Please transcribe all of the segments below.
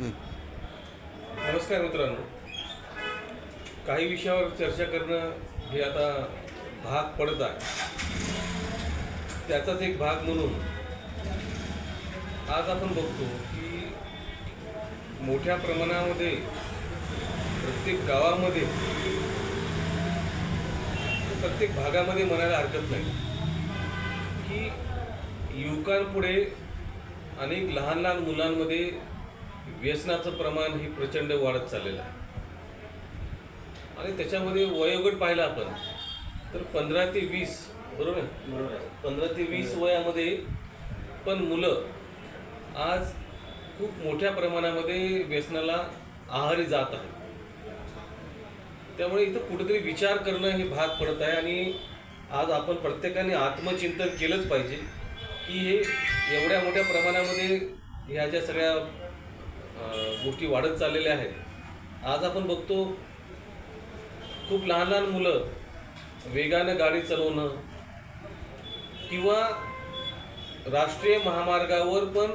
नमस्कार मित्रांनो. काही विषयावर चर्चा करणं हे आता भाग पडत आहे. त्याचाच एक भाग म्हणून आज आपण बघतो की मोठ्या प्रमाणामध्ये प्रत्येक गावामध्ये प्रत्येक भागामध्ये म्हणायला हरकत नाही. की युवकांपुढे अनेक लहान लहान मुलांमध्ये व्यसनाचं प्रमाण हे प्रचंड वाढत चाललेलं आहे. आणि त्याच्यामध्ये वयोगट पाहिला आपण तर पंधरा ते वीस बरोबर? आहे बरोबर आहे. पंधरा ते वीस वयामध्ये पण मुलं आज खूप मोठ्या प्रमाणामध्ये व्यसनाला आहारी जात आहेत. त्यामुळे इथं कुठेतरी विचार करणं हे भाग पडत आहे आणि आज आपण प्रत्येकाने आत्मचिंतन केलंच पाहिजे की हे एवढ्या मोठ्या प्रमाणामध्ये ह्या ज्या सगळ्या गोष्टी वाढत चाललेल्या आहेत. आज आपण बघतो खूप लहान लहान मुलं वेगानं गाडी चालवणं किंवा राष्ट्रीय महामार्गावर पण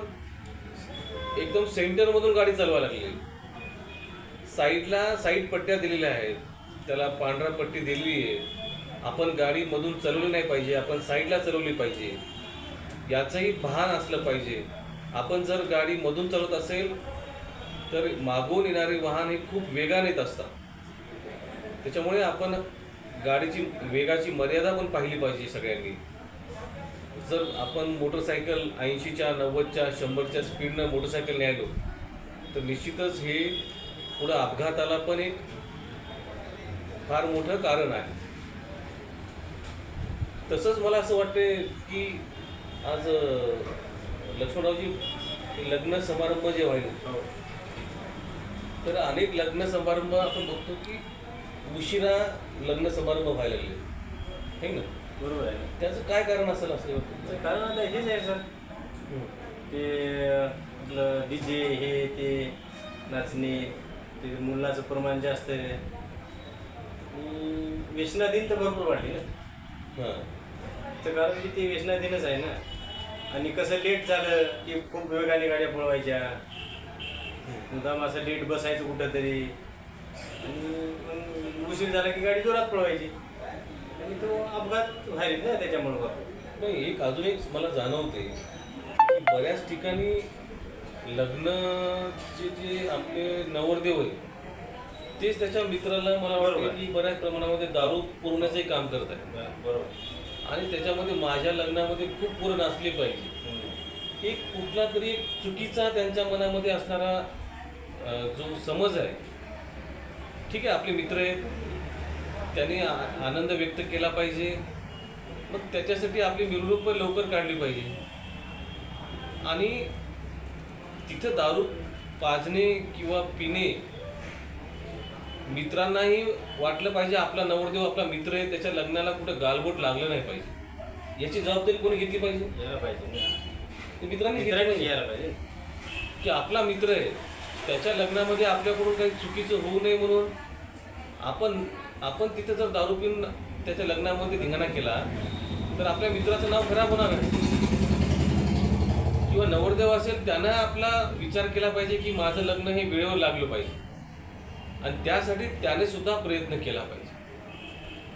एकदम सेंटरमधून गाडी चालवायला लागली साईडला साईड पट्ट्या दिलेल्या आहेत. त्याला पांढरा पट्टी दिलेली आहे. आपण गाडी मधून चालवली नाही पाहिजे आपण साईडला चालवली पाहिजे. याचंही भान असलं पाहिजे. आपण जर गाडी मधून चालवत असेल तर मागून येणारे वाहन हे खूप वेगाने येत असतात. त्याच्यामुळे आपण गाडीची वेगाची मर्यादा पण पाहिली पाहिजे सगळ्यांनी. जर आपण मोटरसायकल ऐंशीच्या नव्वदच्या शंभरच्या स्पीडनं मोटरसायकल न्यायलो तर निश्चितच हे पुढं अपघाताला पण एक फार मोठं कारण आहे. तसंच मला असं वाटते की आज लक्ष्मणरावजी लग्न समारंभ जे व्हायला. हो. तर अनेक लग्न समारंभ आपण बघतो की उशिरा लग्न समारंभ व्हायला लागले. हे ना बरोबर आहे. त्याचं काय कारण असेल असं कारण आता हेच आहे सर. ते आपलं डी जे हे ते नाचणे ते मुलाचं प्रमाण जास्त आहे. व्यसनाधीन तर भरपूर वाढली ना. हां. तर कारण की ते व्यसनाधीनच आहे ना. आणि कसं लेट झालं की खूप वेगाने गाड्या पळवायच्या. मुद्दाम असं लेट बसायचं कुठं तरी आणि मग उशीर झाला की गाडी जोरात पळवायची. आणि तो अपघात व्हायला ना त्याच्यामुळं. नाही एक अजून एक मला जाणवते की बऱ्याच ठिकाणी लग्नचे जे आपले नवरदेव आहे तेच त्याच्या मित्राला मला वाटतं. की बऱ्याच प्रमाणामध्ये दारू पुरवण्याचंही काम करत आहे बरोबर. आणि त्याच्यामध्ये माझ्या लग्नामध्ये खूप पुरं नाचले पाहिजे. एक कुठला तरी एक चुकीचा त्यांच्या मनामध्ये असणारा जो समज आहे. ठीक आहे आपले मित्र आहेत. त्यांनी आनंद व्यक्त केला पाहिजे. मग त्याच्यासाठी आपली मिरवणूक पण लवकर काढली पाहिजे. आणि तिथं दारू पाजणे किंवा पिणे मित्रांनाही वाटलं पाहिजे आपला नवरदेव आपला मित्र आहे त्याच्या लग्नाला कुठं गालबोट लागलं नाही पाहिजे. याची जबाबदारी कोणी घेतली पाहिजे? घ्यायला पाहिजे. ते मित्रांनी घेतली मित्रांनी पाहिजे. घ्यायला पाहिजे. की आपला मित्र आहे त्याच्या लग्नामध्ये आपल्याकडून काही चुकीचं होऊ नये म्हणून आपण आपण तिथे जर दारू पिऊन त्याच्या लग्नामध्ये धिंगाणा केला तर आपल्या मित्राचं नाव खराब होणार आहे. किंवा नवरदेव असेल त्यानं आपला विचार केला पाहिजे की माझं लग्न हे वेळेवर लागलं पाहिजे. आणि त्यासाठी त्याने सुद्धा प्रयत्न केला पाहिजे.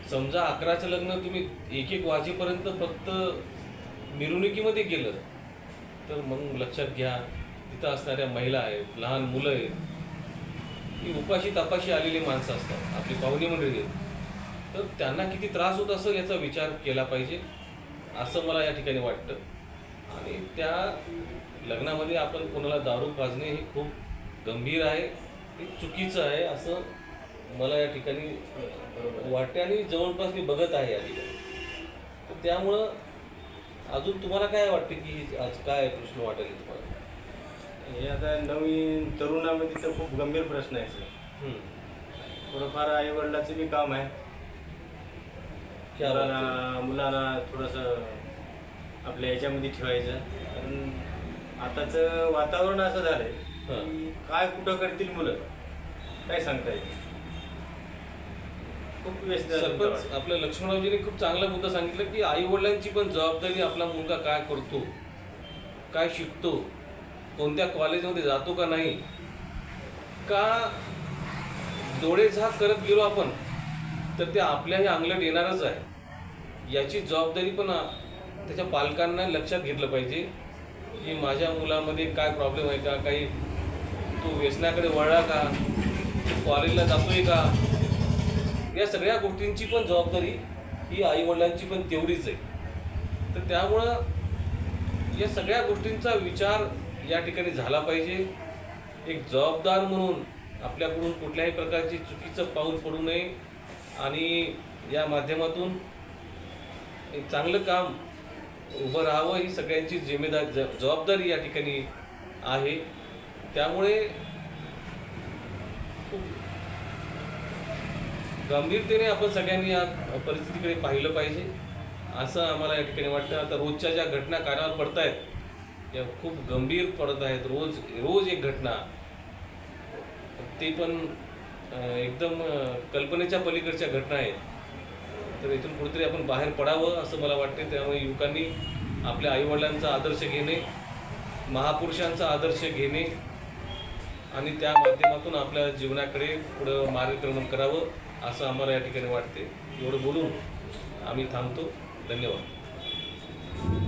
समजा अकराचं लग्न तुम्ही एक एक वाजेपर्यंत फक्त मिरवणुकीमध्ये गेलं तर मग लक्षात घ्या तिथं असणाऱ्या महिला आहेत लहान मुलं आहेत ही उपाशी तपाशी आलेली माणसं असतात आपली पाहुणी मंडळी आहेत. तर त्यांना किती त्रास होत असेल याचा विचार केला पाहिजे असं मला या ठिकाणी वाटतं. आणि त्या लग्नामध्ये आपण कोणाला दारू पाजणे हे खूप गंभीर आहे. हे चुकीचं आहे असं मला या ठिकाणी वाटते आणि जवळपास मी बघत आहे या ठिकाणी. तर त्यामुळं अजून तुम्हाला काय वाटते की आज काय प्रश्न वाटेल तुम्हाला? हे आता नवीन तरुणामध्ये तर खूप गंभीर प्रश्न आहे सर. थोडंफार आई वडिलाचं बी काम आहे. आहे. मुलांना मुलांना थोडंसं आपल्या याच्यामध्ये ठेवायचं. कारण आताचं वातावरण असं झालंय. की काय कुठं करतील मुलं? काय सांगता येईल? खूप व्यस्त सरपंच आपल्या लक्ष्मणरावजीने खूप चांगला मुद्दा सांगितलं की आई वडिलांची पण जबाबदारी आपला मुलगा काय करतो काय शिकतो कोणत्या कॉलेजमध्ये जातो का नाही का डोळे झाक करत गेलो आपण तर ते आपल्याही अंगलट येणारच आहे. याची जबाबदारी पण त्याच्या पालकांना लक्षात घेतलं पाहिजे की माझ्या मुलामध्ये काय प्रॉब्लेम आहे का काही तू व्यसनाकडे वळला का? तू कॉलेजला जातोय का? या सगळ्या गोष्टींची पण जबाबदारी ही आईवडिलांची पण तेवढीच आहे. तर त्यामुळं या सगळ्या गोष्टींचा विचार या ठिकाणी झाला पाहिजे. एक जबाबदार म्हणून आपल्याकडून कुठल्याही प्रकारची चुकीचं पाऊल पडू नये आणि या माध्यमातून एक चांगलं काम उभं राहावं ही सगळ्यांची जिम्मेदार ज जबाबदारी या ठिकाणी आहे. त्यामुळे खूप गंभीरतेने आपण सगळ्यांनी या परिस्थितीकडे पाहिलं पाहिजे. असं आम्हाला या ठिकाणी वाटतं. आता रोजच्या ज्या घटना कानावर पडत आहेत त्या खूप गंभीर पडत आहेत. रोज रोज एक घटना. ते पण एकदम कल्पनेच्या पलीकडच्या घटना आहेत. तर इथून कुठेतरी आपण बाहेर पडावं असं मला वाटते. त्यामुळे युवकांनी आपल्या आईवडिलांचा आदर्श घेणे महापुरुषांचा आदर्श घेणे आणि त्या माध्यमातून आपल्या जीवनाकडे पुढं मार्गक्रमण करावं असं आम्हाला या ठिकाणी वाटते एवढं बोलून आम्ही थांबतो. धन्यवाद.